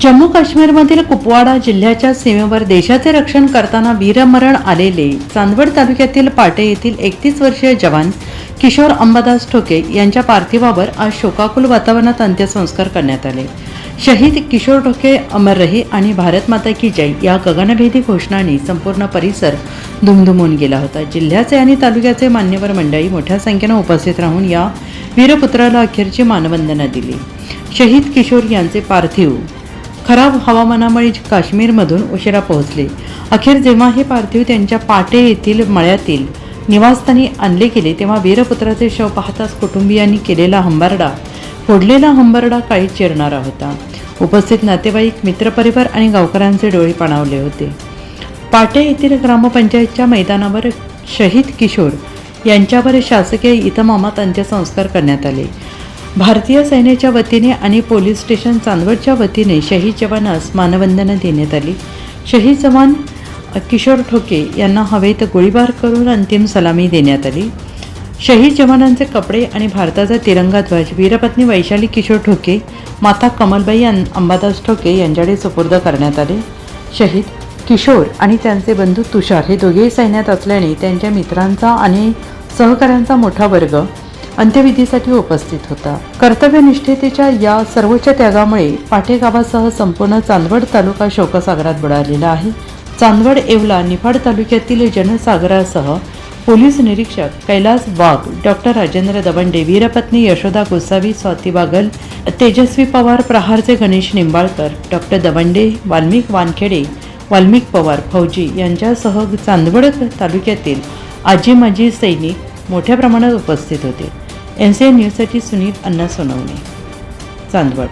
जम्मू काश्मीरमधील कुपवाडा जिल्ह्याच्या सीमेवर देशाचे रक्षण करताना वीरमरण आलेले चांदवड तालुक्यातील पाटे येथील एकतीस वर्षीय जवान किशोर अंबादास ठोके यांच्या पार्थिवावर आज शोकाकुल वातावरणात अंत्यसंस्कार करण्यात आले. शहीद किशोर ठोके अमर रही आणि भारत माता की जय या गगनभेदी घोषणांनी संपूर्ण परिसर धुमधुमून गेला होता. जिल्ह्याचे आणि तालुक्याचे मान्यवर मंडळी मोठ्या संख्येनं उपस्थित राहून या वीरपुत्राला अखेरची मानवंदना दिली. शहीद किशोर यांचे पार्थिव खराब हवामानामुळे काश्मीरमधून उशिरा पोहोचले. अखेर जेव्हा हे पार्थिव त्यांच्या पाटे येथील मळ्यातील निवासस्थानी आणले गेले तेव्हा वीरपुत्राचे शव पाहताच कुटुंबियांनी केलेला हंबरडा फोडलेला हंबरडा काही चिरणारा होता. उपस्थित नातेवाईक मित्रपरिवार आणि गावकऱ्यांचे डोळे पाणावले होते. पाटे येथील ग्रामपंचायतच्या मैदानावर शहीद किशोर यांच्यावर शासकीय इतमामात अंत्यसंस्कार करण्यात आले. भारतीय सैन्याच्या वतीने आणि पोलीस स्टेशन चांदवडच्या वतीने शहीद जवानास मानवंदना देण्यात आली. शहीद जवान किशोर ठोके यांना हवेत गोळीबार करून अंतिम सलामी देण्यात आली. शहीद जवानांचे कपडे आणि भारताचा तिरंगा ध्वज वीरपत्नी वैशाली किशोर ठोके माता कमलबाई अंबादास ठोके यांच्याकडे सुपूर्द करण्यात आले. शहीद किशोर आणि त्यांचे बंधू तुषार हे दोघेही सैन्यात असल्याने त्यांच्या मित्रांचा आणि सहकाऱ्यांचा मोठा वर्ग अंत्यविधीसाठी उपस्थित होता. कर्तव्यनिष्ठेतेच्या या सर्वोच्च त्यागामुळे पाटे गावासह संपूर्ण चांदवड तालुका शोकसागरात बुडालेला आहे. चांदवड येवला निफाड तालुक्यातील जनसागरासह पोलीस निरीक्षक कैलास वाघ डॉक्टर राजेंद्र दवंडे वीरपत्नी यशोदा गोसावी स्वाती बागल तेजस्वी पवार प्रहारचे गणेश निंबाळकर डॉक्टर दवंडे वाल्मिक वानखेडे वाल्मिक पवार फौजी यांच्यासह चांदवड तालुक्यातील आजी माजी सैनिक मोठ्या प्रमाणात उपस्थित होते. एन सी एन न्यूजसाठी सुनील अण्णा सोनवणे चांदवड.